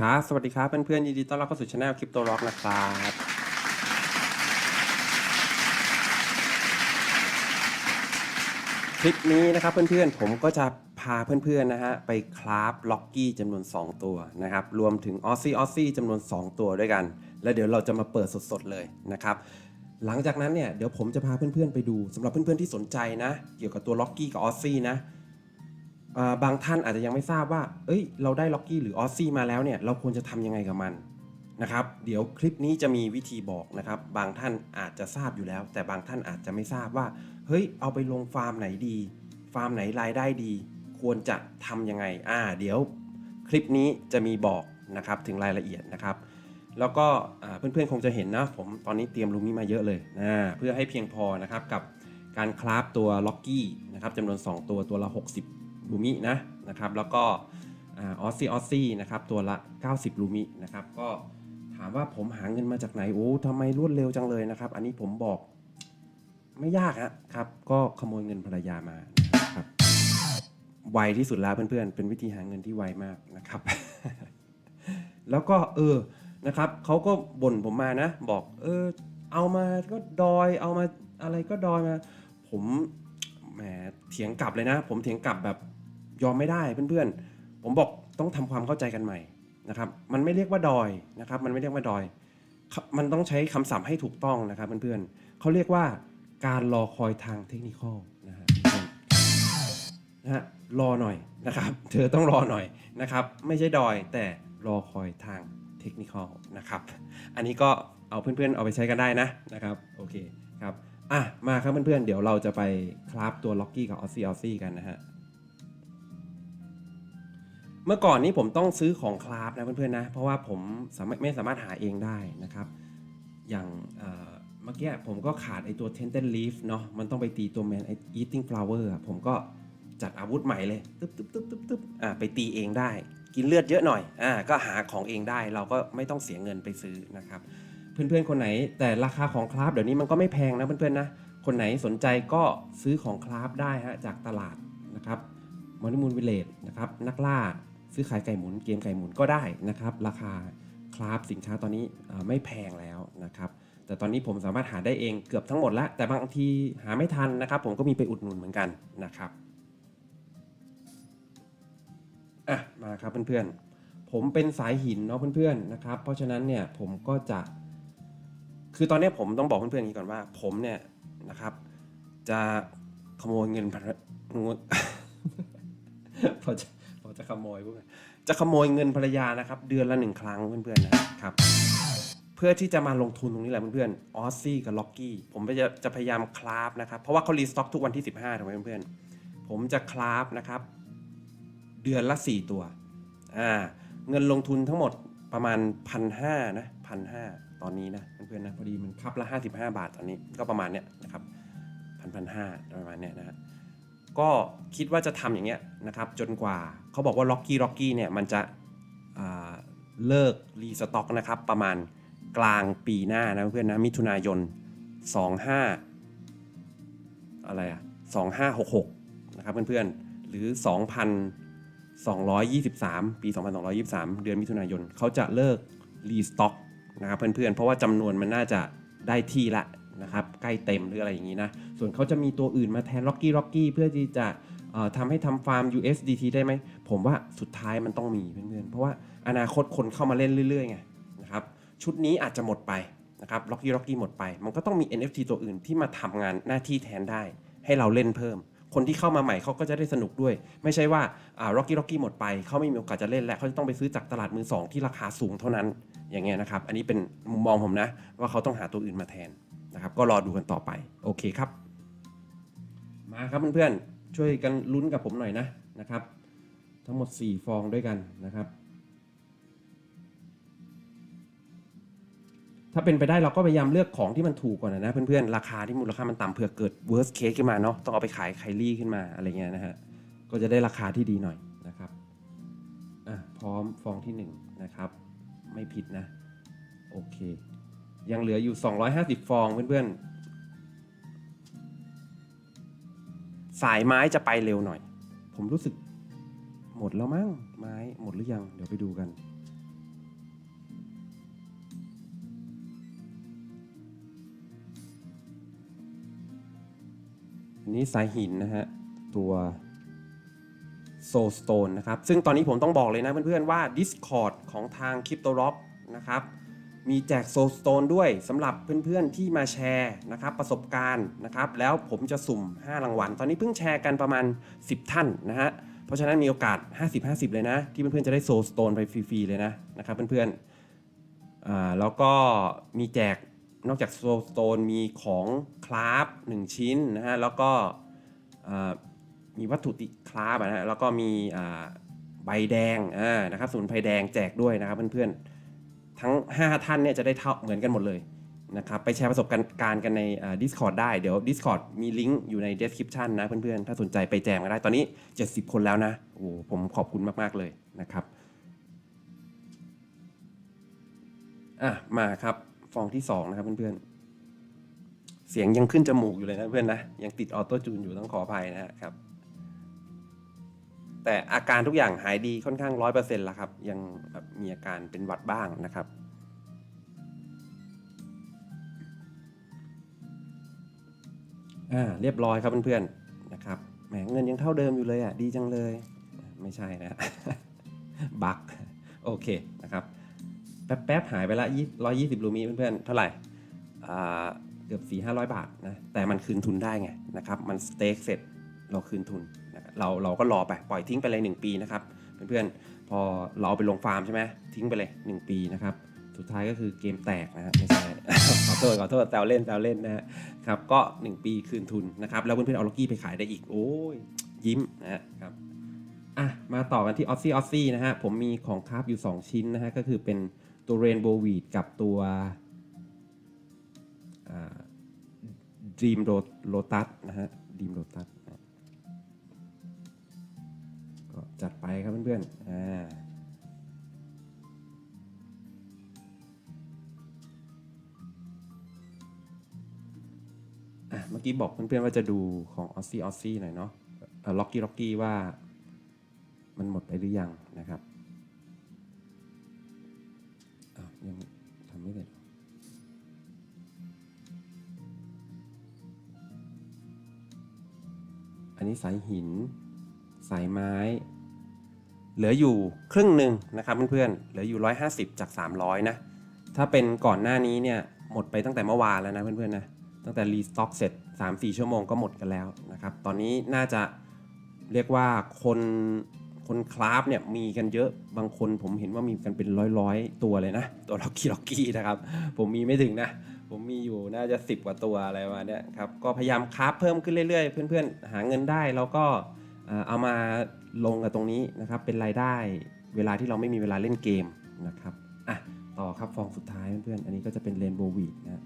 ครับ สวัสดีครับเพื่อนๆยินดีต้อนรับเข้าสู่ช anel คริปโตล็อกนะครับ คลิปนี้นะครับเพื่อนๆ ผมก็จะพาเพื่อนๆนะฮะไปคราฟล็อกกี้จำนวน 2 ตัวนะครับรวมถึงออซซี่ออซซี่จำนวน 2 ตัวด้วยกัน แล้วเดี๋ยวเราจะมาเปิดสดๆเลยนะครับหลังจากนั้นเนี่ยเดี๋ยวผมจะพาเพื่อนๆไปดูสำหรับเพื่อนๆที่สนใจนะ เกี่ยวกับตัวล็อกกี้กับออซซี่นะ อ่าบางท่านอาจจะยังไม่ทราบว่า เอ้ย เราได้ล็อกกี้หรือออซซี่มาแล้วเนี่ย เราควรจะทำยังไงกับมันนะครับ เดี๋ยวคลิปนี้จะมีวิธีบอกนะครับ บางท่านอาจจะทราบอยู่แล้ว แต่บางท่านอาจจะไม่ทราบว่า เฮ้ย เอาไปลงฟาร์มไหนดี ฟาร์มไหนรายได้ดี ควรจะทำยังไง อ่า เดี๋ยวคลิปนี้จะมีบอกนะครับถึงรายละเอียดนะครับ แล้วก็อ่าเพื่อนๆคงจะเห็นนะ ผมตอนนี้เตรียมลูมิมาเยอะเลยนะ เพื่อให้เพียงพอนะครับกับการคราฟตัวล็อกกี้นะครับจำนวน 2 ตัวตัวละ 60 ลูมินะนะครับ แล้วก็ออซซี่ออซซี่นะครับตัวละ 90 ลูมินะครับก็ถามว่าผมหาเงินมาจากไหนโอ้ทำไมรวดเร็วจังเลยนะครับ อันนี้ผมบอกไม่ยากครับ ก็ขโมยเงินภรรยามาครับไวที่สุดแล้วเพื่อนๆ เป็นวิธีหาเงินที่ไวมากนะครับ แล้วก็เออนะครับเขาก็บ่นผมมานะ บอกเออเอามาก็ดอยเอามาอะไรก็ดอยมา ผมแหมเถียงกลับเลยนะ ผมเถียงกลับแบบ ยอมไม่ได้เพื่อนๆ ผมบอกต้องทำความเข้าใจกันใหม่นะครับ มันไม่เรียกว่าดอยนะครับ มันไม่เรียกว่าดอย มันต้องใช้คำศัพท์ให้ถูกต้องนะครับเพื่อนๆเขาเรียกว่าการรอคอยทางเทคนิคนะฮะนะฮะรอหน่อยนะครับ เธอต้องรอหน่อยนะครับ ไม่ใช่ดอยแต่รอคอยทางเทคนิคนะครับ อันนี้ก็เอาเพื่อนๆ เอาไปใช้กันได้นะนะครับ โอเคครับ อะ มาครับเพื่อนๆ เดี๋ยวเราจะไปคราฟตัวล็อกกี้กับออซซี่ออซซี่กันนะฮะ เมื่อก่อนนี้ผมต้องซื้อของคราฟนะเพื่อนๆนะ เพราะว่าผมสามารถไม่สามารถหาเองได้นะครับ อย่างเมื่อกี้ผมก็ขาดไอตัว Tenten Leaf เนาะมันต้องไปตีตัว Man Eating Flower อะผมก็จัดอาวุธใหม่เลยตึ๊บตึ๊บตึ๊บตึ๊บตึ๊บอ่าไปตีเองได้ กินเลือดเยอะหน่อยอ่าก็หาของเองได้เราก็ไม่ต้องเสียเงินไปซื้อนะครับ เพื่อนๆคนไหนแต่ราคาของคราฟเดี๋ยวนี้มันก็ไม่แพงนะเพื่อนๆนะคนไหนสนใจก็ซื้อของคราฟได้ฮะจากตลาดนะครับมอนิมูลวิเลจนะครับนักล่า ซื้อขายไก่หมุนเกมไก่หมุนก็ได้นะครับราคาคราฟสินค้าตอนนี้ไม่แพงแล้วนะครับแต่ตอนนี้ผมสามารถหาได้เองเกือบทั้งหมดแล้ว แต่บางทีหาไม่ทันนะครับ ผมก็มีไปอุดหนุนเหมือนกันนะครับอะมาครับเพื่อนๆ ผมเป็นสายหินเนาะเพื่อนๆนะครับ เพราะฉะนั้นเนี่ยผมก็จะ คือตอนนี้ผมต้องบอกเพื่อนๆอย่างนี้ก่อนว่า ผมเนี่ยนะครับ จะขโมยเงินภรรพอจะ จะขโมยพวกนั้นจะขโมยเงินภรรยานะครับ เดือนละหนึ่งครั้งเพื่อนๆนะครับเพื่อที่จะมาลงทุนตรงนี้แหละเพื่อนๆออซซี่กับล็อกกี้ผมจะจะพยายามคราฟนะครับ เพราะว่าเขารีสต็อกทุกวันที่ 15ถูกไหมเพื่อนๆผมจะคราฟนะครับ เดือนละ 4 ตัวอ่าเงินลงทุนทั้งหมดประมาณพันห้านะพันห้าตอนนี้นะเพื่อนๆนะพอดีมันคับละ 55 บาทตอนนี้ก็ประมาณเนี้ยนะครับพันพันห้าประมาณเนี้ยนะฮะก็คิดว่าจะทำอย่างเงี้ยนะครับ จนกว่า เขาบอกว่าล็อกกี้ล็อกกี้เนี่ยมันจะเลิกรีสต็อกนะครับ ประมาณกลางปีหน้านะเพื่อนนะมิถุนายน 25 อะไรอะ2566 นะครับเพื่อนๆ หรือ 2,223 ปี 2,223 เดือนมิถุนายนเขาจะเลิกรีสต็อกนะครับเพื่อนๆ เพราะว่าจำนวนมันน่าจะได้ที่ละนะครับ ใกล้เต็มหรืออะไรอย่างนี้นะ ส่วนเขาจะมีตัวอื่นมาแทน Rocky Rocky เพื่อที่จะ เอ่อทำให้ทำฟาร์ม USDT ได้ไหม ผมว่าสุดท้ายมันต้องมีเพื่อนๆ เพราะว่าอนาคตคนเข้ามาเล่นเรื่อยๆไงนะครับชุดนี้อาจจะหมดไปนะครับ Rocky Rocky หมดไป มันก็ต้องมี NFT ตัวอื่นที่มาทำงานหน้าที่แทนได้ ให้เราเล่นเพิ่ม คนที่เข้ามาใหม่เขาก็จะได้สนุกด้วย ไม่ใช่ว่าล็อ่า Rocky Rocky หมดไปเขาไม่มีโอกาสจะเล่นแล้วเขาจะต้องไปซื้อจากตลาดมือสองที่ราคาสูงเท่านั้นอย่างเงี้ยนะครับอันนี้เป็นมุมมองผมนะว่าเขาต้องหาตัวอื่นมาแทนนะครับก็รอดูกันต่อไปโอเคครับ มาครับเพื่อนๆ ช่วยกันลุ้นกับผมหน่อยนะนะครับ ทั้งหมด 4 ฟองด้วยกันนะครับ ถ้าเป็นไปได้เราก็พยายามเลือกของที่มันถูกก่อนนะเพื่อนๆ ราคาที่มูลค่ามันต่ำเผื่อเกิด worst case ขึ้นมาเนาะต้องเอาไปขายไคลี่ขึ้นมาอะไรเงี้ยนะฮะก็จะได้ราคาที่ดีหน่อยนะครับอะพร้อมฟองที่1นะครับไม่ผิดนะโอเค ยังเหลืออยู่ 250 ฟองเพื่อนๆ สายไม้จะไปเร็วหน่อย ผมรู้สึกหมดแล้วมั้งไม้หมดหรือยัง เดี๋ยวไปดูกัน นี้สายหินนะฮะ ตัวโซสโตนนะครับ ซึ่งตอนนี้ผมต้องบอกเลยนะเพื่อนๆว่า Discord ของทาง crypto r o c k นะครับ มีแจกโซ s t o n e ด้วยสำหรับเพื่อนๆที่มาแชร์นะครับประสบการณ์นะครับ แล้วผมจะสุ่ม 5 รางวัล ตอนนี้เพิ่งแชร์กันประมาณ 10 ท่านนะฮะ เพราะฉะนั้นมีโอกาส 50-50 เลยนะ ที่เพื่อนๆจะได้โซ s t o n e ไปฟรีๆเลยนะนะครับเพื่อนๆอ่าแล้วก็มีแจกนอกจากโซสโตนมีของคราฟหนึ่งชิ้นนะฮะ แล้วก็มีวัตถุติคราฟนะฮะแล้วก็มีใบแดงนะครับสมุนไพรแดงแจกด้วยนะครับเพื่อนๆ ทั้ง 5 ท่านเนี่ยจะได้เท่าเหมือนกันหมดเลยนะครับไปแชร์ประสบการณ์กันใน Discord ได้เดี๋ยว Discord มีลิงก์อยู่ใน description นะเพื่อนๆ ถ้าสนใจไปแจมกันได้ตอนนี้ 70 คนแล้วนะโอ้ผมขอบคุณมาก ๆ เลยนะครับอะมาครับฟองที่สองนะครับเพื่อนๆ เสียงยังขึ้นจมูกอยู่เลยนะเพื่อนนะ ยังติดออโต้จูนอยู่ต้องขออภัยนะครับ แต่อาการทุกอย่างหายดีค่อนข้างร้อยเปอร์เซ็นต์แล้วครับ ยังมีอาการเป็นหวัดบ้างนะครับ อ่าเรียบร้อยครับเพื่อนๆนะครับแหมเงินยังเท่าเดิมอยู่เลยอะดีจังเลย ไม่ใช่นะบักโอเคนะครับแป๊บๆหายไปละร้อยยี่สิบรูมีเพื่อนๆเท่าไหร่อ่าเกือบสี่ห้าร้อยบาทนะแต่มันคืนทุนได้ไงนะครับ มันสเต็กเสร็จเราคืนทุน เราเราก็รอไปปล่อยทิ้งไปเลย 1 ปีนะครับเพื่อนๆพอเราเอาไปลงฟาร์มใช่ไหมทิ้งไปเลย 1 ปีนะครับสุดท้ายก็คือเกมแตกนะฮะไม่ใช่ขอโทษขอโทษแซวเล่นแซวเล่นนะฮะครับก็ 1 ปีคืนทุนนะครับแล้วเพื่อนๆเอาล็อกกี้ไปขายได้อีกโอ้ยยิ้มนะครับอะมาต่อกันที่ออ s ซี่ออ s ซี่นะฮะผมมีของคราฟอยู่ 2 ชิ้นนะฮะก็คือเป็นตัวเรนโบว์วีดกับตัวดีมโ o ตัสนะฮะดีมโ o ตัส จัดไปครับเพื่อนๆ อ่าเมื่อกี้บอกเพื่อนๆว่าจะดูของออ s ซี่ออ s ซี่หน่อยเนาะล็อกกี้ล็อกกี้ว่ามันหมดไปหรือยังนะครับอ้าวยังทำไม่เสร็จอันนี้สายหิน สายไม้ เหลืออยู่ครึ่งหนึ่งนะครับเพื่อนๆ เหลืออยู่ 150 จาก 300 นะ ถ้าเป็นก่อนหน้านี้เนี่ยหมดไปตั้งแต่เมื่อวานแล้วนะเพื่อนๆนะ ตั้งแต่รีสต็อกเสร็จ 3-4 ชั่วโมงก็หมดกันแล้วนะครับ ตอนนี้น่าจะเรียกว่าคนคนคราฟเนี่ยมีกันเยอะ บางคนผมเห็นว่ามีกันเป็นร้อยๆ ตัวเลยนะ ตัวล็อกกี้ล็อกกี้นะครับ ผมมีไม่ถึงนะ ผมมีอยู่น่าจะ 10 กว่าตัวอะไรประมาณเนี้ยครับ ก็พยายามคราฟเพิ่มขึ้นเรื่อยๆ เพื่อนๆ หาเงินได้แล้วก็ เอามาลงกับตรงนี้นะครับ เป็นรายได้เวลาที่เราไม่มีเวลาเล่นเกมนะครับ อะ ต่อครับฟองสุดท้ายเพื่อนๆ อันนี้ก็จะเป็นเรนโบว์วีดนะ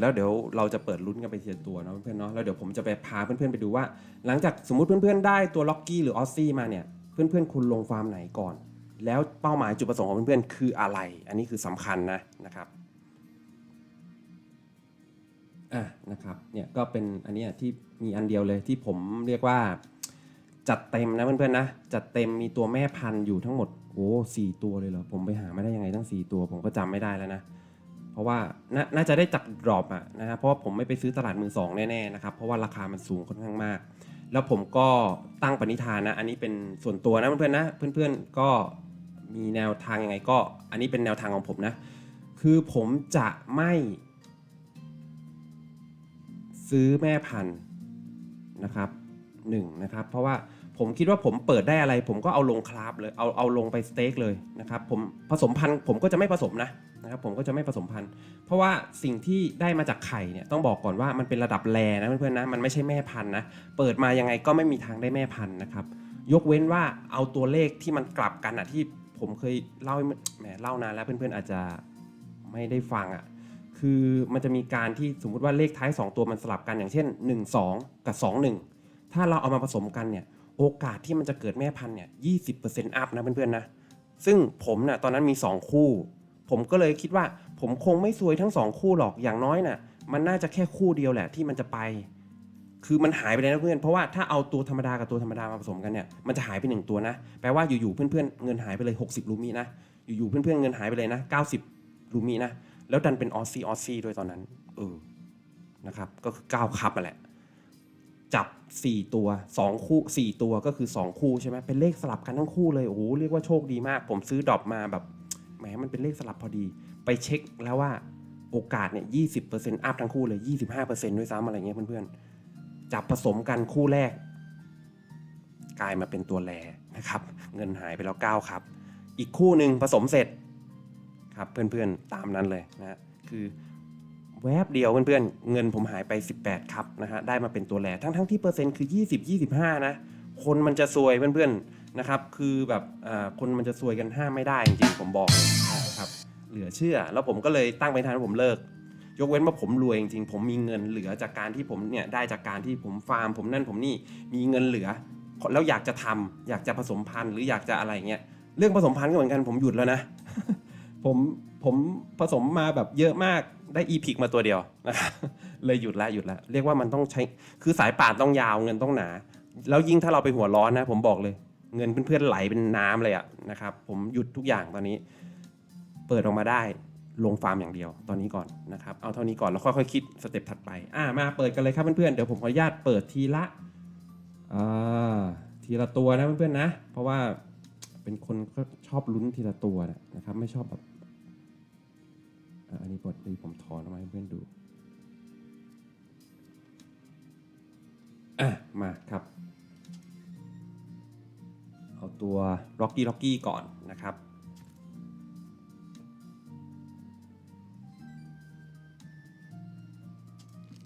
แล้วเดี๋ยวเราจะเปิดลุ้นกันไปทีละตัวเนาะเพื่อนๆเนาะแล้วเดี๋ยวผมจะไปพาเพื่อนๆไปดูว่า หลังจากสมมติเพื่อนๆได้ตัวล็อกกี้หรือออสซี่มาเนี่ยเพื่อนๆคุณลงฟาร์มไหนก่อน แล้วเป้าหมายจุดประสงค์ของเพื่อนๆคืออะไร อันนี้คือสำคัญนะนะครับอะนะครับเนี่ยก็เป็นอันเนี้ยที่มีอันเดียวเลยที่ผมเรียกว่าจัดเต็มนะเพื่อนๆนะจัดเต็มมีตัวแม่พันธุ์อยู่ทั้งหมดโอ้สี่ตัวเลยเหรอผมไปหาไม่ได้ยังไงทั้งสี่ตัว ผมก็จำไม่ได้แล้วนะ เพราะว่านาน่าจะได้จัดดรอปอะนะฮะเพราะว่าผมไม่ไปซื้อตลาดมือสองแน่ๆนะครับเพราะว่าราคามันสูงค่อนข้างมาก แล้วผมก็ตั้งปณิธานนะอันนี้เป็นส่วนตัวนะเพื่อนๆนะเพื่อนๆก็มีแนวทางยังไงก็ อันนี้เป็นแนวทางของผมนะ คือผมจะไม่ ซื้อแม่พันธุ์นะครับหนึ่งนะครับ เพราะว่าผมคิดว่าผมเปิดได้อะไร ผมก็เอาลงคราฟเลยเอาเอาลงไปสเต็กเลยนะครับผมผสมพันธุ์ผมก็จะไม่ผสมนะ นะครับผมก็จะไม่ผสมพันธุ์ เพราะว่าสิ่งที่ได้มาจากไข่เนี่ยต้องบอกก่อนว่ามันเป็นระดับแรนะเพื่อนๆนะมันไม่ใช่แม่พันธุ์นะเปิดมายังไงก็ไม่มีทางได้แม่พันธุ์นะครับยกเว้นว่าเอาตัวเลขที่มันกลับกันอะที่ผมเคยเล่าแหมเล่านานแล้วเพื่อนๆอาจจะไม่ได้ฟังอะคือมันจะมีการที่สมมุติว่าเลขท้าย 2 ตัวมันสลับกันอย่างเช่น 1 2 กับ 2 1 ถ้าเราเอามาผสมกันเนี่ยโอกาสที่มันจะเกิดแม่พันธุ์เนี่ยยีอัพนะเพื่อนๆนะซึ่งผมนะ่ะตอนนั้นมี 2 คู่ ผมก็เลยคิดว่า ผมคงไม่ซวยทั้งสองคู่หรอกอย่างน้อยน่ะ มันน่าจะแค่คู่เดียวแหละที่มันจะไป คือมันหายไปเลยนะเพื่อนเพราะว่าถ้าเอาตัวธรรมดากับตัวธรรมดามาผสมกันเนี่ยมันจะหายไปหนึ่งตัวนะแปลว่าอยู่ๆเพื่อนๆเงินหายไปเลย 60 ลูมินะอยู่ๆเพื่อนๆเงินหายไปเลยนะ 90 ลูมินะแล้วดันเป็นออซซี่ออซซี่ด้วยตอนนั้นเออนะครับก็คือ9คับมาแหละจับ 4 ตัว 2 คู่ 4 ตัวก็คือ 2 คู่ใช่ไหมเป็นเลขสลับกันทั้งคู่เลย โอ้โห เรียกว่าโชคดีมาก ผมซื้อดรอปมาแบบ แหมมันเป็นเลขสลับพอดี ไปเช็คแล้วว่าโอกาสเนี่ยยี่สิบเปอร์เซ็นต์อัพทั้งคู่เลยยี่สิบห้าเปอร์เซ็นต์ด้วยซ้ำอะไรเงี้ยเพื่อนๆ จับผสมกันคู่แรก กลายมาเป็นตัวแรนะครับ เงินหายไปแล้ว9ครับ อีกคู่หนึ่งผสมเสร็จครับเพื่อนๆตามนั้นเลยนะคือแวบเดียวเพื่อนๆ เงินผมหายไป 18 ครับนะฮะ ได้มาเป็นตัวแรทั้งๆที่เปอร์เซ็นต์คือ 20 25 นะ คนมันจะซวยเพื่อนๆ นะครับ คือแบบคนมันจะซวยกันห้ามไม่ได้จริงๆผมบอกเลยนะครับ เหลือเชื่อ แล้วผมก็เลยตั้งไปทานว่าผมเลิก ยกเว้นว่าผมรวยจริงๆผมมีเงินเหลือจากการที่ผมเนี่ยได้จากการที่ผมฟาร์ม ผมนั่นผมนี่มีเงินเหลือ แล้วอยากจะทำอยากจะผสมพันธุ์หรืออยากจะอะไรเงี้ยเรื่องผสมพันธุ์ก็เหมือนกันผมหยุดแล้วนะผมผมผสมมาแบบเยอะมากได้อีพิกมาตัวเดียวนะครับเลยหยุดละหยุดละเรียกว่ามันต้องใช้คือสายป่านต้องยาวเงินต้องหนา แล้วยิ่งถ้าเราไปหัวร้อนนะ ผมบอกเลย เงินเพื่อนๆไหลเป็นน้ำเลยอะนะครับ ผมหยุดทุกอย่างตอนนี้ เปิดออกมาได้ลงฟาร์มอย่างเดียวตอนนี้ก่อนนะครับ เอาเท่านี้ก่อนแล้วค่อยๆคิดสเต็ปถัดไป อ่ามาเปิดกันเลยครับเพื่อนๆเดี๋ยวผมขออนุญาตเปิดทีละอ่าทีละตัวนะเพื่อนๆนะ เพราะว่าเป็นคนก็ชอบลุ้นทีละตัวนะครับ ไม่ชอบแบบอ่าอันนี้บทนี้ผมถอนออกมาให้เพื่อนดูอะมาครับ เอาตัว Rocky Rocky ก่อนนะครับ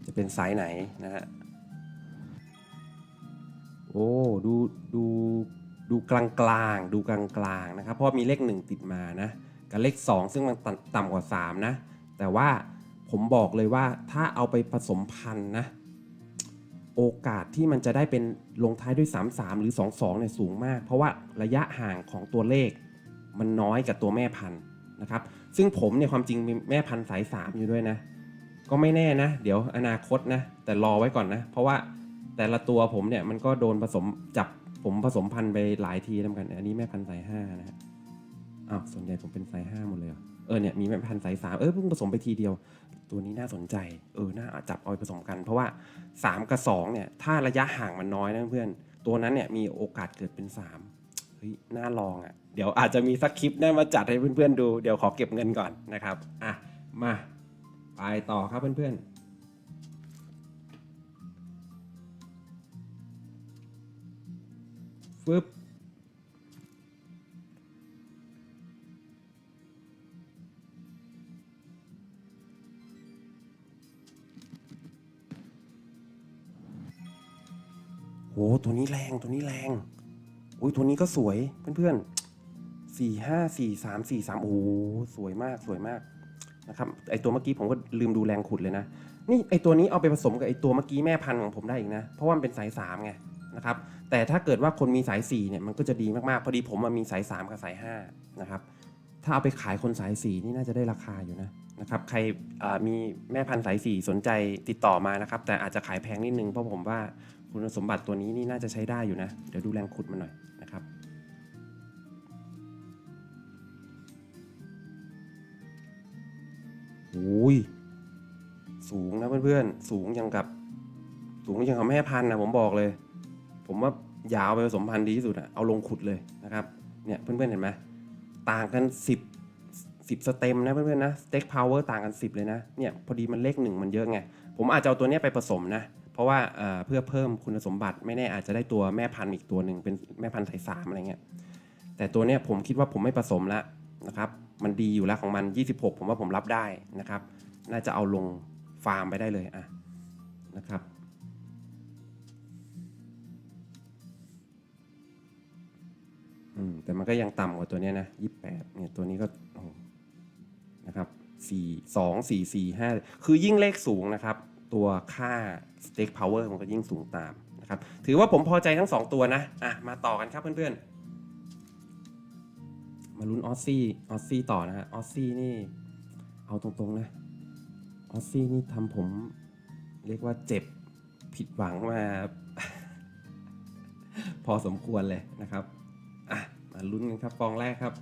จะเป็นไซส์ไหนนะฮะ โอ้ ดูดูดูกลางกลางดูกลางกลางนะครับ เพราะมีเลข 1 ติดมานะ กับเลข 2 ซึ่งมันต่ำต่ำกว่า 3 นะ แต่ว่าผมบอกเลยว่าถ้าเอาไปผสมพันธุ์นะ โอกาสที่มันจะได้เป็นลงท้ายด้วย 3 3 หรือ 2 2เนี่ยสูงมาก เพราะว่าระยะห่างของตัวเลข มันน้อยกับตัวแม่พันธุ์นะครับซึ่งผมเนี่ยความจริงมีแม่พันธุ์สาย 3 อยู่ด้วยนะ ก็ไม่แน่นะ เดี๋ยวอนาคตนะ แต่รอไว้ก่อนนะ เพราะว่าแต่ละตัวผมเนี่ยมันก็โดนผสมจับผมผสมพันธุ์ไปหลายทีแล้วกัน อันนี้แม่พันธุ์สายห้านะฮะอ้าวส่วนใหญ่ผมเป็นสายห้าหมดเลยเหรอ เออเนี่ยมีแม่พันธุ์สายสามเออเพิ่งผสมไปทีเดียว ตัวนี้น่าสนใจ เออน่าจับเอาไปผสมกัน เพราะว่า 3 กับ 2เนี่ยถ้าระยะห่างมันน้อยนะเพื่อนตัวนั้นเนี่ยมีโอกาสเกิดเป็น3เฮ้ยน่าลองอะ่ะเดี๋ยวอาจจะมีสักคลิปได้มาจัดให้เพื่อนๆดูเดี๋ยวขอเก็บเงินก่อนนะครับอะมาไปต่อครับเพื่อนๆฟึบ โหตัวนี้แรงตัวนี้แรงอุ้ยตัวนี้ก็สวยเพื่อนๆสี่ห้าสี่สามสี่สามโอ้สวยมากสวยมากนะครับไอตัวเมื่อกี้ผมก็ลืมดูแรงขุดเลยนะนี่ไอตัวนี้เอาไปผสมกับไอตัวเมื่อกี้แม่พันธุ์ของผมได้อีกนะเพราะว่ามันเป็นสายสามไงนะครับแต่ถ้าเกิดว่าคนมีสายสี่เนี่ยมันก็จะดีมากๆพอดีผมมันมีสายสามกับสายห้านะครับ ถ้าเอาไปขายคนสายสีนี่น่าจะได้ราคาอยู่นะนะครับใครมีแม่พันธุ์สายสีสนใจติดต่อมานะครับ แต่อาจจะขายแพงนิดนึงเพราะผมว่าคุณสมบัติตัวนี้นี่น่าจะใช้ได้อยู่นะ เดี๋ยวดูแรงขุดมันหน่อยนะครับ โอ้ย สูงนะเพื่อนๆ สูงยังกับ สูงยังกับแม่พันธุ์นะผมบอกเลย ผมว่ายาวไปผสมพันธุ์ดีที่สุดอะเอาลงขุดเลยนะครับ เนี่ยเพื่อนๆเห็นไหม ต่างกัน 10 10สเต็มนะเพื่อนๆนะสเต็กพาวเวอร์ต่างกัน 10 เลยนะเนี่ยพอดีมันเลขหนึ่งมันเยอะไง ผมอาจจะเอาตัวเนี้ยไปผสมนะ เพราะว่าเอ่อเพื่อเพิ่มคุณสมบัติไม่แน่อาจจะได้ตัวแม่พันธุ์อีกตัวหนึ่งเป็นแม่พันธุ์สายสามอะไรเงี้ยแต่ตัวเนี้ยผมคิดว่าผมไม่ผสมล้วนะครับมันดีอยู่แล้วของมัน 26 ผมว่าผมรับได้นะครับ น่าจะเอาลงฟาร์มไปได้เลยอะนะครับ อืมแต่มันก็ยังต่ำกว่าตัวเนี้ยนะ28เนี่ยตัวนี้ก็โอ้โหนะครับ4 2 4 4 5คือยิ่งเลขสูงนะครับ ตัวค่า stake power มันก็ยิ่งสูงตามนะครับ ถือว่าผมพอใจทั้ง2ตัวนะอะมาต่อกันครับเพื่อนๆ มาลุ้นออซซี่ออซซี่ต่อนะฮะออซซี่นี่ เอาตรงๆนะออสซี่นี่ทำผม เรียกว่าเจ็บผิดหวังมา พอสมควรเลยนะครับ มาลุ้นกันครับฟองแรกครับ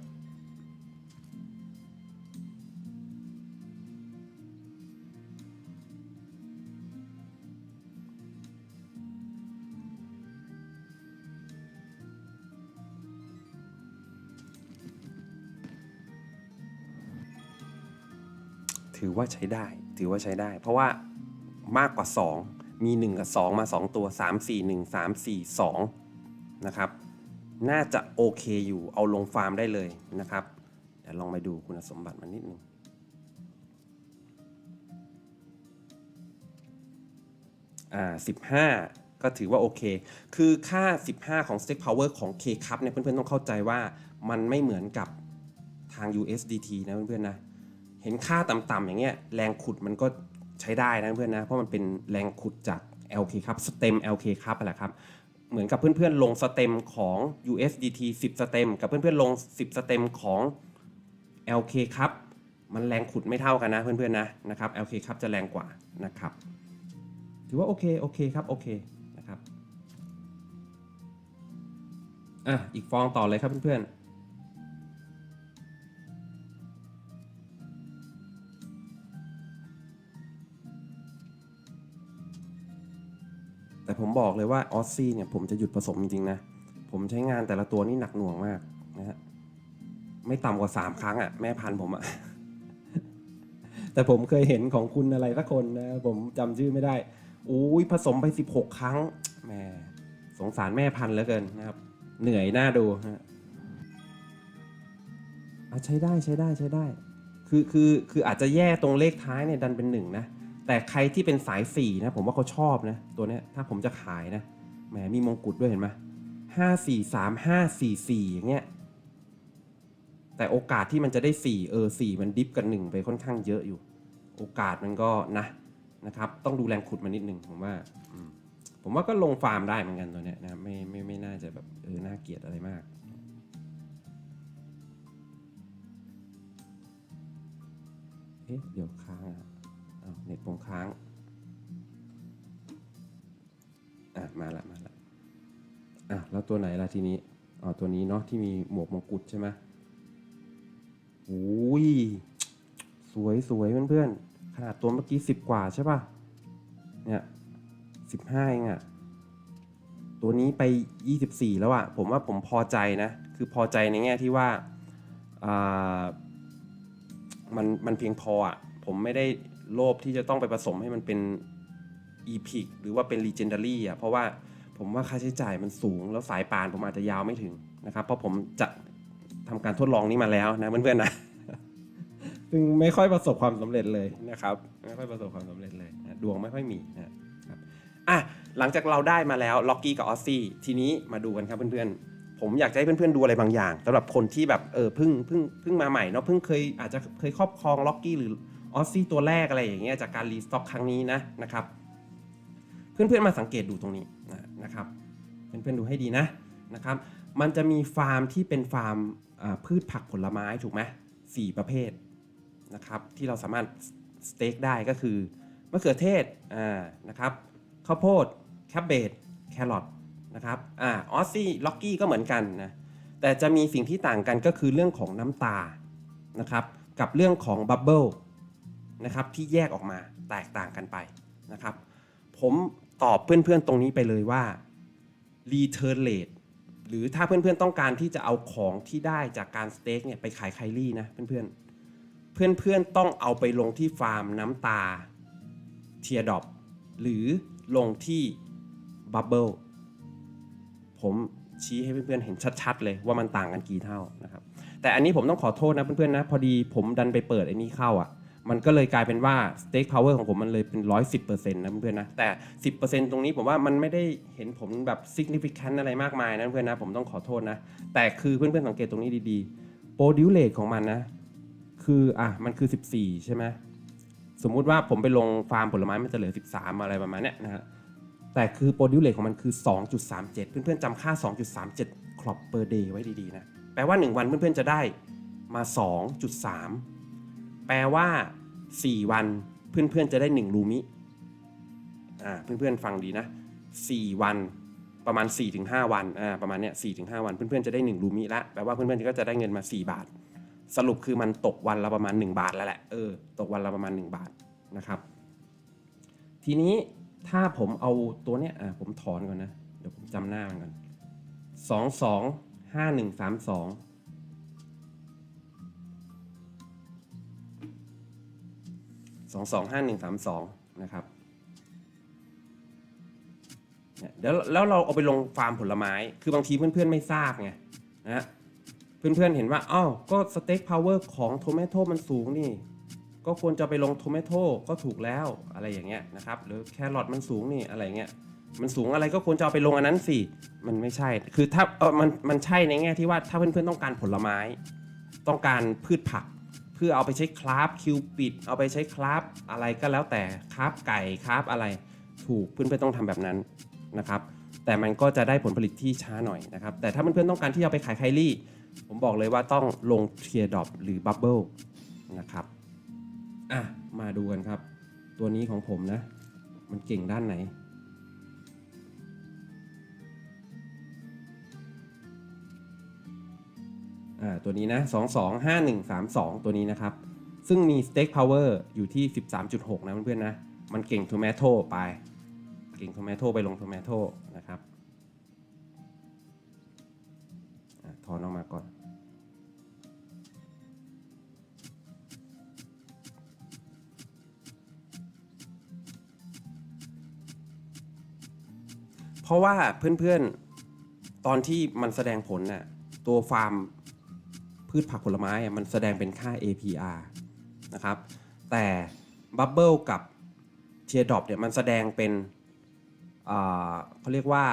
ถือว่าใช้ได้ ถือว่าใช้ได้ เพราะว่ามากกว่า 2 มี 1 กับ 2 มา 2 ตัว 3 4 1 3 4 2 นะครับ น่าจะโอเคอยู่เอาลงฟาร์มได้เลยนะครับเดี๋ยวลองไปดูคุณสมบัติมันนิดนึงอ่า15ก็ถือว่าโอเค คือค่า 15 ของ Stake Power ของ K Cup เนี่ยเพื่อนๆ ต้องเข้าใจว่ามันไม่เหมือนกับทาง USDT นะเพื่อนๆ นะ เห็นค่าต่ำๆอย่างเงี้ย แรงขุดมันก็ใช้ได้นะเพื่อนนะ เพราะมันเป็นแรงขุดจาก LK ครับสเต็ม LK ครับแหละครับ เหมือนกับเพื่อนๆลงสเต็มของ USDT 10 สเต็มกับเพื่อนๆลง 10 สเต็มของ LK ครับมันแรงขุดไม่เท่ากันนะเพื่อนๆนะนะครับ LK ครับจะแรงกว่านะครับ ถือว่าโอเคโอเคครับโอเคนะครับอะอีกฟองต่อเลยครับเพื่อนๆ ผมบอกเลยว่าออสซี่เนี่ยผมจะหยุดผสมจริงๆนะ ผมใช้งานแต่ละตัวนี่หนักหน่วงมากนะฮะไม่ต่ำกว่า3ครั้งอะ่ะแม่พันผมอะ่ะแต่ผมเคยเห็นของคุณอะไรสักคนนะ ผมจำชื่อไม่ได้อุ้ยผสมไป 16 ครั้งแม่สงสารแม่พันเหลือเกินนะครับ เหนื่อยหน้าดูฮะอะใช้ได้ใช้ได้ใช้ได้ คือคือคืออาจจะแย่ตรงเลขท้ายเนี่ยดันเป็นหนึ่งนะ แต่ใครที่เป็นสายสี่นะ ผมว่าเขาชอบนะ ตัวเนี้ยถ้าผมจะขายนะแหมมีมงกุฎด้วยเห็นไหมห้าสี่สามห้าสี่สี่อย่างเงี้ยแต่โอกาสที่มันจะได้สี่เออสี่มันดิฟกันหนึ่งไปค่อนข้างเยอะอยู่ โอกาสมันก็นะนะครับ ต้องดูแรงขุดมานิดนึงผมว่าผมว่าก็ลงฟาร์มได้เหมือนกันตัวเนี้ยนะไม่ไม่ไม่น่าจะแบบเออน่าเกลียดอะไรมาก เอ๊ะเดี๋ยวค้างอะ เน็ตผมค้าง อะ มาละมาละอะ แล้วตัวไหนล่ะทีนี้อ๋อตัวนี้เนาะที่มีหมวกมงกุฎใช่ไหมโอ้ยสวยสวยเพื่อนๆ ขนาดตัวเมื่อกี้สิบกว่าใช่ป่ะ เนี่ยสิบห้าเองอะตัวนี้ไปยี่สิบสี่แล้วอะผมว่าผมพอใจนะ คือพอใจในแง่ที่ว่าอ่ามันมันเพียงพออะผมไม่ได้ โลภที่จะต้องไปผสมให้มันเป็น Epic หรือว่าเป็น Legendary อะเพราะว่าผมว่าค่าใช้จ่ายมันสูง แล้วสายปานผมอาจจะยาวไม่ถึงนะครับ เพราะผมจะทำการทดลองนี้มาแล้วนะเพื่อนๆนะซึ่งไม่ค่อยประสบความสำเร็จเลยนะครับ ไม่ค่อยประสบความสำเร็จเลยนะดวงไม่ค่อยมีนะครับอะหลังจากเราได้มาแล้วล็อกกี้กับออสซี่ทีนี้มาดูกันครับเพื่อนๆ ผมอยากจะให้เพื่อนๆดูอะไรบางอย่างสำหรับคนที่แบบเออเพิ่งเพิ่งเพิ่งมาใหม่เนาะเพิ่งเคยอาจจะเคยครอบครองล็อกกี้หรือ ออสซี่ตัวแรกอะไรอย่างเงี้ยจากการรีสต็อกครั้งนี้นะนะครับ เพื่อนๆมาสังเกตดูตรงนี้นะครับ เพื่อนๆดูให้ดีนะนะครับ มันจะมีฟาร์มที่เป็นฟาร์มพืชผักผลไม้ถูกไหมสี่ประเภทนะครับที่เราสามารถสเต็กได้ก็คือมะเขือเทศอ่านะครับข้าวโพดแคบเบดแครอทนะครับอ่าออสซี่ล็อกกี้ก็เหมือนกันนะแต่จะมีสิ่งที่ต่างกันก็คือเรื่องของน้ำตานะครับกับเรื่องของบับเบิล นะครับที่แยกออกมาแตกต่างกันไปนะครับ ผมตอบเพื่อนๆตรงนี้ไปเลยว่า return rate หรือถ้าเพื่อนๆต้องการที่จะเอาของที่ได้จากการสเต็กเนี่ยไปขายไคลี่นะเพื่อนๆ เพื่อนๆต้องเอาไปลงที่ฟาร์มน้ำตาเทียดอปหรือลงที่บับเบิลผมชี้ให้เพื่อนๆเห็นชัดๆเลยว่ามันต่างกันกี่เท่านะครับแต่อันนี้ผมต้องขอโทษนะเพื่อนๆนะพอดีผมดันไปเปิดไอ้นี้เข้าอะ มันก็เลยกลายเป็นว่า stake power ของผมมันเลยเป็น110%นต์นะเพื่อนนะแต่10%ตรงนี้ผมว่ามันไม่ได้เห็นผมแบบ significant อะไรมากมายนะเพื่อนนะผมต้องขอโทษนะ แต่คือเพื่อนๆสังเกตตรงนี้ดีๆ produce rate ของมันนะ คืออะมันคือ 14 ใช่ไหมสมมุติว่าผมไปลงฟาร์มผลไม้มันจะเหลือ 13 อะไรประมาณเนี้ยนะฮะแต่คือ produce rate ของมันคือ 2.37 เพื่อนๆจำค่า 2.37 crop per day ไว้ดีๆนะแปลว่า 1 วันเพื่อนๆจะได้มา 2.3 แปลว่า 4 วันเพื่อนๆจะได้ 1 ลูมิอ่าเพื่อนๆฟังดีนะ 4 วันประมาณ 4-5 วันอ่าประมาณเนี้ย4-5วันเพื่อนๆจะได้ 1 ลูมิละแปลว่าเพื่อนๆก็จะได้เงินมา 4 บาท สรุปคือมันตกวันละประมาณ 1 บาทแล้วแหละเออตกวันละประมาณ 1 บาทนะครับ ทีนี้ถ้าผมเอาตัวเนี้ยอ่าผมถอนก่อนนะ เดี๋ยวผมจำหน้ามันก่อนสสสองสองสองห้าหนึ่งสามสอง นะครับเนี่ยเดี๋ยวแล้วเราเอาไปลงฟาร์มผลไม้ คือบางทีเพื่อนๆไม่ทราบไงนะเพื่อนๆเห็นว่าอ้าวก็สเต็กพาวเวอร์ของโทเมโตมันสูงนี่ ก็ควรจะไปลงโทเมโตก็ถูกแล้วอะไรอย่างเงี้ยนะครับหรือแครอทมันสูงนี่อะไรเงี้ยมันสูงอะไรก็ควรจะเอาไปลงอันนั้นสิ มันไม่ใช่ คือถ้าเออมันมันใช่ในแง่ที่ว่าถ้าเพื่อนๆต้องการผลไม้ ต้องการพืชผัก พื่อเอาไปใช้คราฟคิวปิด เอาไปใช้คราฟอะไรก็แล้วแต่คราฟไก่คราฟอะไร ถูกเพื่อนๆต้องทำแบบนั้นนะครับ แต่มันก็จะได้ผลผลิตที่ช้าหน่อยนะครับ แต่ถ้าเพื่อนๆต้องการที่เอาไปขายไคลี่ ผมบอกเลยว่าต้องลงเทียร์ดอปหรือบับเบิลนะครับ อะ มาดูกันครับ ตัวนี้ของผมนะ มันเก่งด้านไหน อ่าตัวนี้นะ225132 ตัวนี้นะครับ ซึ่งมี Stake Power อยู่ที่ 13.6 นะเพื่อนๆนะ มันเก่ง Tomato ไป เก่ง Tomato ไปลง Tomato นะครับอถอนออกมาก่อนเพราะว่าเพื่อนๆ ตอนที่มันแสดงผลน่ะตัวฟาร์ม พืชผักผลไม้มันแสดงเป็นค่า APR นะครับ แต่บับเบิลกับเทียดอปเนี่ยมันแสดงเป็นเขาเรียกว่า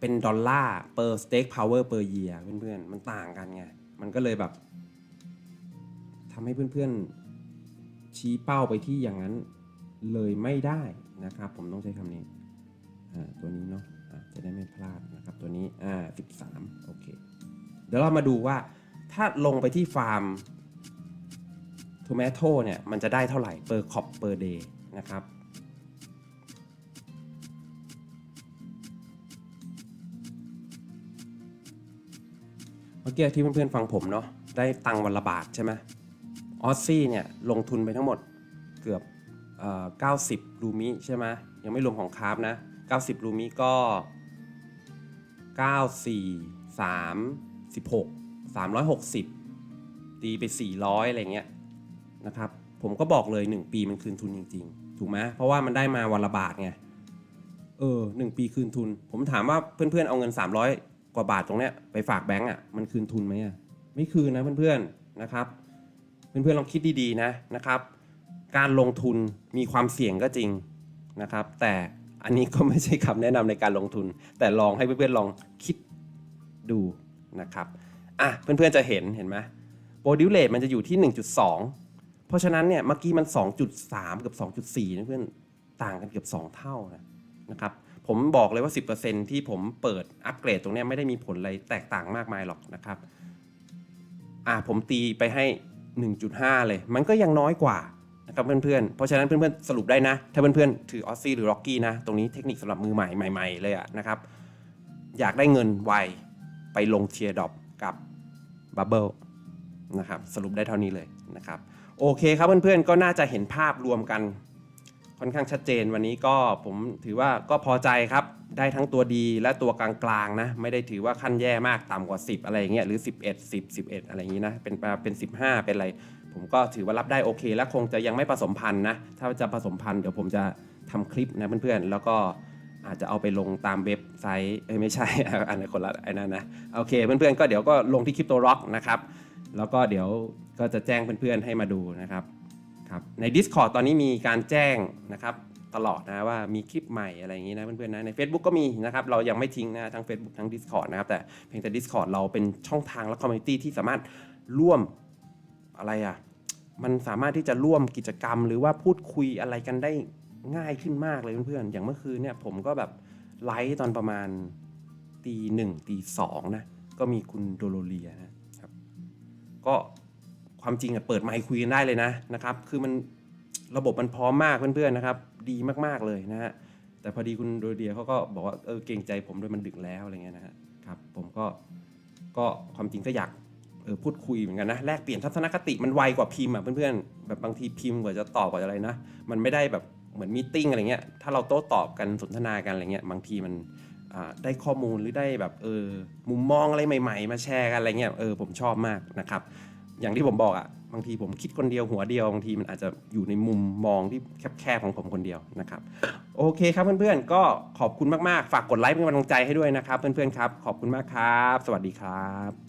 เป็นดอลลาร์ per stake power per year เพื่อนๆ มันต่างกันไง มันก็เลยแบบทำให้เพื่อนๆ ชี้เป้าไปที่อย่างนั้นเลยไม่ได้นะครับ ผมต้องใช้คำนี้อ่าตัวนี้เนาะอ่าจะได้ไม่พลาดนะครับ ตัวนี้อ่า13 โอเค เดี๋ยวเรามาดูว่า ถ้าลงไปที่ฟาร์ม t o m a t o เนี่ยมันจะได้เท่าไหร่ per crop per day นะครับ เมื่อกี้ที่เพื่อนๆฟังผมเนาะได้ตังวันละบาทใช่ไหมออสซี่เนี่ยลงทุนไปทั้งหมดเกือบเอ่อ90รูมิใช่ไหมยังไม่รวมของคาร์บนะ90รูมิก็94 3 16 360 ตีไป 400 อะไรเงี้ยนะครับ ผมก็บอกเลย 1 ปีมันคืนทุนจริง ๆ ถูกไหมเพราะว่ามันได้มาวันละบาทไง เออหนึ่งปีคืนทุน ผมถามว่าเพื่อนๆ เอาเงิน 300 กว่าบาทตรงเนี้ยไปฝากแบงก์อะ มันคืนทุนไหมอะ ไม่คืนนะเพื่อนๆ นะครับ เพื่อนๆลองคิดดีๆ นะนะครับ การลงทุนมีความเสี่ยงก็จริงนะครับ แต่อันนี้ก็ไม่ใช่คำแนะนำในการลงทุน แต่ลองให้เพื่อนๆ ลองคิดดูนะครับ อะเพื่อนๆจะเห็นเห็นไหมโปรดิวเลตมันจะอยู่ที่ 1.2 เพราะฉะนั้นเนี่ยเมื่อกี้มัน 2.3 กับ 2.4นะเพื่อนต่างกันเกือบ 2 เท่านะนะครับผมบอกเลยว่า 10%ที่ผมเปิดอัปเกรดตรงนี้ไม่ได้มีผลอะไรแตกต่างมากมายหรอกนะครับอ่าผมตีไปให้ 1.5 เลย มันก็ยังน้อยกว่านะครับเพื่อนๆ เพราะฉะนั้นเพื่อนๆ สรุปได้นะ ถ้าเพื่อนๆ ถือออซซี่หรือร็อกกี้นะ ตรงนี้เทคนิคสำหรับมือใหม่ใหม่ ๆ เลยอะนะครับ อยากได้เงินไว ไปลงเทียร์ดอป กับบับเบิลนะครับสรุปได้เท่านี้เลยนะครับโอเคครับเพื่อนๆก็น่าจะเห็นภาพรวมกัน ค่อนข้างชัดเจนวันนี้ก็ผมถือว่าก็พอใจครับ ได้ทั้งตัวดีและตัวกลางๆนะไม่ได้ถือว่าขั้นแย่มากต่ำกว่า 10 อะไรอย่างเงี้ยหรือ 11 10 11 อะไรอย่างงี้นะเป็นเป็น 15 เป็นอะไร ผมก็ถือว่ารับได้โอเค และคงจะยังไม่ผสมพันธุ์นะถ้าจะผสมพันธุ์เดี๋ยวผมจะทำคลิปนะเพื่อนๆแล้วก็ อาจจะเอาไปลงตามเว็บไซต์ไม่ใช่อันนั้นคนละไอ้นั่นนะโอเคเพื่อนๆก็เดี๋ยวก็ลงที่คริปโตร็อกนะครับแล้วก็เดี๋ยวก็จะแจ้งเพื่อนๆให้มาดูนะครับครับใน Discord ตอนนี้มีการแจ้งนะครับตลอดนะว่ามีคลิปใหม่อะไรอย่างนี้นะเพื่อนๆนะใน Facebook ก็มีนะครับเรายังไม่ทิ้งนะทั้ง Facebook ทั้ง Discord นะครับแต่เพียงแต่ Discord เราเป็นช่องทางและคอมมูนิตี้ที่สามารถร่วมอะไรอะมันสามารถที่จะร่วมกิจกรรม หรือว่าพูดคุยอะไรกันได้ ง่ายขึ้นมากเลยเพื่อนๆ อย่างเมื่อคืนเนี่ยผมก็แบบไลฟ์ตอนประมาณตีหนึ่งตีสองนะ ก็มีคุณโดโลเลียนะครับ ก็ความจริงอะเปิดไมค์คุยกันได้เลยนะนะครับ คือมันระบบมันพร้อมมากเพื่อนๆนะครับ ดีมากๆเลยนะฮะ แต่พอดีคุณโดโรเดียเขาก็บอกว่าเออเกรงใจผมด้วยมันดึกแล้วอะไรเงี้ยนะฮะครับผมก็ก็ความจริงก็อยากเออพูดคุยเหมือนกันนะแลกเปลี่ยนทัศนคติมันไวกว่าพิมพ์อะเพื่อนๆแบบบางทีพิมพ์กว่าจะตอบกว่าจะอะไรนะ มันไม่ได้แบบ เหมือนมีติ้งอะไรเงี้ยถ้าเราโต้ตอบกันสนทนากันอะไรเงี้ยบางทีมันได้ข้อมูลหรือได้แบบเออมุมมองอะไรใหม่ๆ มาแชร์กันอะไรเงี้ยเออผมชอบมากนะครับ อย่างที่ผมบอกอะ่ะบางทีผมคิดคนเดียวหัวเดียวบางทีมันอาจจะอยู่ในมุมมองที่แคบๆของผมคนเดียวนะครับ โอเคครับเพื่อนๆ ก็ขอบคุณมากๆ ฝากกดไลค์เป็นกำลังใจให้ด้วยนะครับ เพื่อนๆครับ ขอบคุณมากครับ สวัสดีครับ